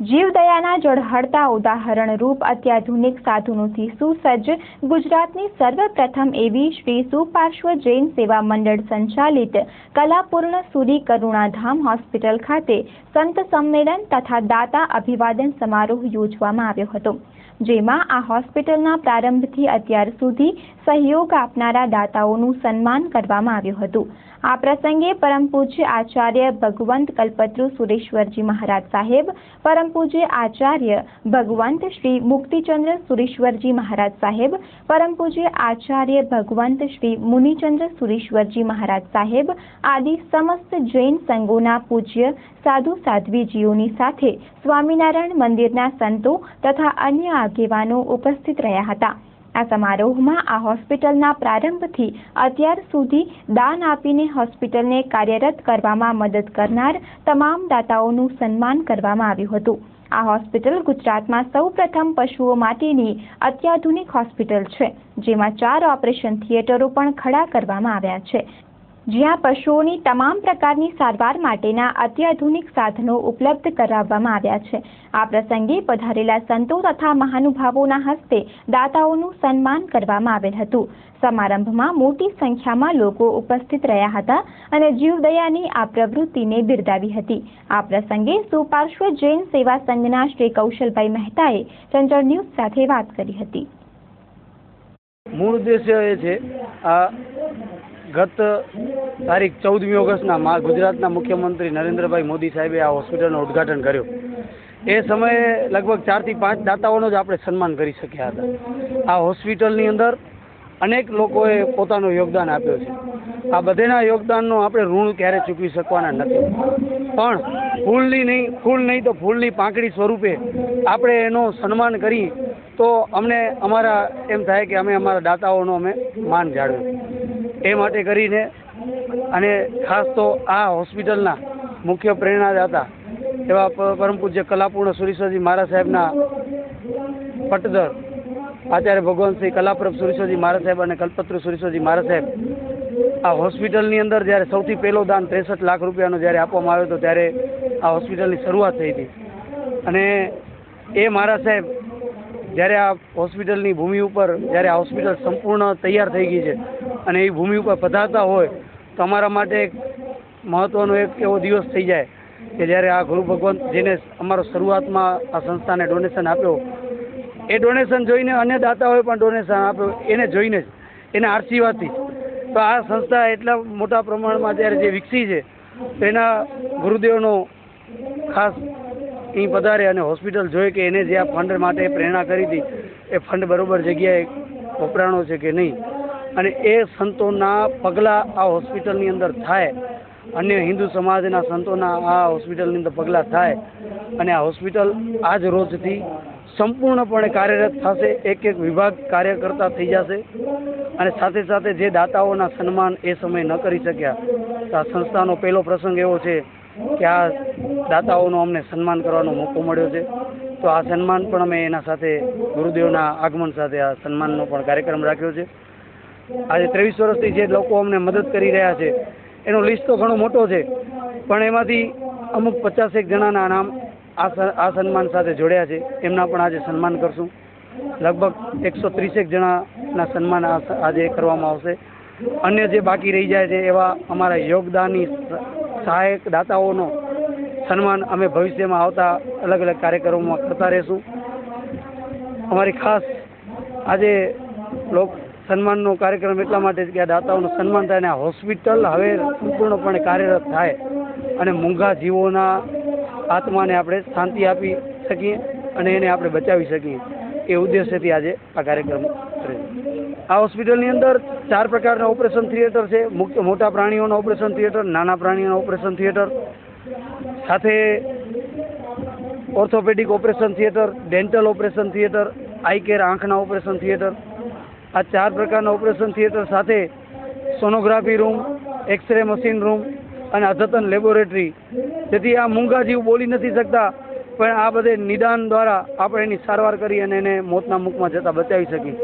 જીવદયાના ઝળહળતા ઉદાહરણરૂપ અત્યાધુનિક સાધનોથી સુસજ્જ ગુજરાતની સર્વપ્રથમ એવી શ્રી સુપાર્શ્વ જૈન સેવા મંડળ સંચાલિત કલાપૂર્ણ સુરી કરુણાધામ હોસ્પિટલ ખાતે સંત સંમેલન તથા દાતા અભિવાદન સમારોહ યોજવામાં આવ્યો હતો, જેમાં આ હોસ્પિટલના પ્રારંભથી અત્યાર સુધી સહયોગ આપનારા દાતાઓનું સન્માન કરવામાં આવ્યું હતું. આ પ્રસંગે પરમ પૂજ્ય આચાર્ય ભગવંત કલ્પત્રુ સુરેશ્વરજી મહારાજ સાહેબ, પરમ પૂજ્ય આચાર્ય ભગવંત શ્રી મુક્તિચંદ્ર સુરેશ્વરજી મહારાજ સાહેબ પરમ પૂજ્ય આચાર્ય ભગવંત શ્રી મુનિચંદ્ર સુરેશ્વરજી મહારાજ સાહેબ આદિ સમસ્ત જૈન સંઘોના પૂજ્ય સાધુ સાધ્વીજીઓની સાથે સ્વામિનારાયણ મંદિરના સંતો તથા અન્ય આગેવાનો ઉપસ્થિત રહ્યા હતા. આ સમારોહમાં આ હોસ્પિટલના પ્રારંભથી અત્યાર સુધી દાન આપીને હોસ્પિટલને કાર્યરત કરવામાં મદદ કરનાર તમામ દાતાઓનું સન્માન કરવામાં આવ્યું હતું. આ હોસ્પિટલ ગુજરાતમાં સૌપ્રથમ પશુઓ માટેની અત્યાધુનિક હોસ્પિટલ છે, જેમાં ચાર ઓપરેશન થિયેટરો પણ ખડા કરવામાં આવ્યા છે. જ્યાં પશુઓની તમામ પ્રકારની સારવાર માટેના અત્યાધુનિક સાધનો ઉપલબ્ધ કરાવવામાં આવ્યા છે. આ પ્રસંગે પધારેલા સંતો તથા મહાનુભાવોના હસ્તે દાતાઓનું સન્માન કરવામાં આવેલ હતું. સમારંભમાં મોટી સંખ્યામાં લોકો ઉપસ્થિત રહ્યા હતા અને જીવદયાની આ પ્રવૃત્તિને બિરદાવી હતી. આ પ્રસંગે સુપાર્શ્વ જૈન સેવા સંઘના શ્રી કૌશલભાઈ મહેતાએ ચંચળ ન્યૂઝ સાથે વાત કરી હતી. મૂળ ઉદ્દેશ્ય એ છે ગત તારીખ ચૌદમી ઓગસ્ટના ગુજરાતના મુખ્યમંત્રી નરેન્દ્રભાઈ મોદી સાહેબે આ હોસ્પિટલનું ઉદ્ઘાટન કર્યું. એ સમયે લગભગ ચારથી પાંચ દાતાઓનો જ આપણે સન્માન કરી શક્યા હતા. આ હોસ્પિટલની અંદર અનેક લોકોએ પોતાનું યોગદાન આપ્યું છે. આ બધેના યોગદાનનું આપણે ઋણ ક્યારે ચૂકવી શકવાના નથી. પણ ફૂલની નહીં, ફૂલ નહીં તો ફૂલની પાંખડી સ્વરૂપે આપણે એનું સન્માન કરી તો અમને અમારા, એમ થાય કે અમે અમારા દાતાઓનો અમે માન જાળવ્યું. એ માટે કરીને અને ખાસ તો આ હોસ્પિટલના મુખ્ય પ્રેરણાદાતા એવા પરમ પૂજ્ય કલાપૂર્ણ સુરેશ્વરજી મહારાજ સાહેબના પટદર આચાર્ય ભગવાનશ્રી કલાપ્રભ સુરેશ્વરજી મહારાજ સાહેબ અને કલ્પત્ર સુરેશ્વરજી મહારાજ સાહેબ આ હોસ્પિટલની અંદર જ્યારે સૌથી પહેલો દાન ત્રેસઠ લાખ રૂપિયાનો જ્યારે આપવામાં આવ્યો હતો ત્યારે આ હોસ્પિટલની શરૂઆત થઈ હતી. અને એ મહારાજ સાહેબ જ્યારે આ હોસ્પિટલની ભૂમિ ઉપર જ્યારે આ હોસ્પિટલ સંપૂર્ણ તૈયાર થઈ ગઈ છે અને એ ભૂમિ ઉપર પધારતા હોય, તો અમારા માટે એક મહત્ત્વનો એક એવો દિવસ થઈ જાય કે જ્યારે આ ગુરુ ભગવાન જેને અમારો શરૂઆતમાં આ સંસ્થાને ડોનેશન આપ્યો, એ ડોનેશન જોઈને અન્ય દાતાઓએ પણ ડોનેશન આપ્યું, એને જોઈને જ, એના આશીર્વાદથી તો આ સંસ્થા એટલા મોટા પ્રમાણમાં જ્યારે જે વિકસી છે, તો એના ગુરુદેવનો ખાસ અહીં પધારે અને હોસ્પિટલ જોઈ કે એને જે આ ફંડ માટે પ્રેરણા કરી હતી, એ ફંડ બરોબર જગ્યાએ વપરાણો છે કે નહીં અને એ સંતોના પગલાં આ હોસ્પિટલની અંદર થાય. અન્ય હિન્દુ સમાજના સંતોના આ હોસ્પિટલની અંદર પગલાં થાય અને આ હોસ્પિટલ આજ રોજથી સંપૂર્ણપણે કાર્યરત થશે. એક એક વિભાગ કાર્યકર્તા થઈ જશે અને સાથે સાથે જે દાતાઓના સન્માન એ સમયે ન કરી શક્યા. આ સંસ્થાનો પહેલો પ્રસંગ એવો છે કે આ દાતાઓનો અમને સન્માન કરવાનો મોકો મળ્યો છે. તો આ સન્માન પણ અમે એના સાથે ગુરુદેવના આગમન સાથે આ સન્માનનો પણ કાર્યક્રમ રાખ્યો છે. આજે ત્રેવીસ વર્ષથી જે લોકો અમને મદદ કરી રહ્યા છે, એનો લિસ્ટ તો ઘણો મોટો છે, પણ એમાંથી અમુક પચાસેક જણાના નામ આ સન્માન સાથે જોડ્યા છે. એમના પણ આજે સન્માન કરશું. લગભગ એકસો ત્રીસેક જણાના સન્માન આજે કરવામાં આવશે. અન્ય જે બાકી રહી જાય છે એવા અમારા યોગદાની સહાયક દાતાઓનો સન્માન અમે ભવિષ્યમાં આવતા અલગ અલગ કાર્યક્રમોમાં કરતા રહીશું. અમારી ખાસ આજે લોક સન્માનનો કાર્યક્રમ એટલા માટે કે આ દાતાઓનું સન્માન થાય અને આ હોસ્પિટલ હવે સંપૂર્ણપણે કાર્યરત થાય અને મૂંઘા જીવોના આત્માને આપણે શાંતિ આપી શકીએ અને એને આપણે બચાવી શકીએ. એ ઉદ્દેશ્યથી આજે આ કાર્યક્રમ કરે આ હોસ્પિટલની અંદર ચાર પ્રકારના ઓપરેશન થિયેટર છે. મુખ્ય મોટા પ્રાણીઓના ઓપરેશન થિયેટર, નાના પ્રાણીઓના ઓપરેશન થિયેટર, સાથે orthopedic operation theatre, dental operation theatre, eye care આંખના ઓપરેશન થિયેટર આ ચાર પ્રકારના ઓપરેશન થિયેટર સાથે sonography room, x-ray machine room અને અદ્યતન લેબોરેટરી. જેથી આ મૂંગા જીવ બોલી નથી શકતા, પણ આ બધે નિદાન દ્વારા આપણે એની સારવાર કરી અને એને મોતના મુખમાં જતાં બચાવી શકીએ.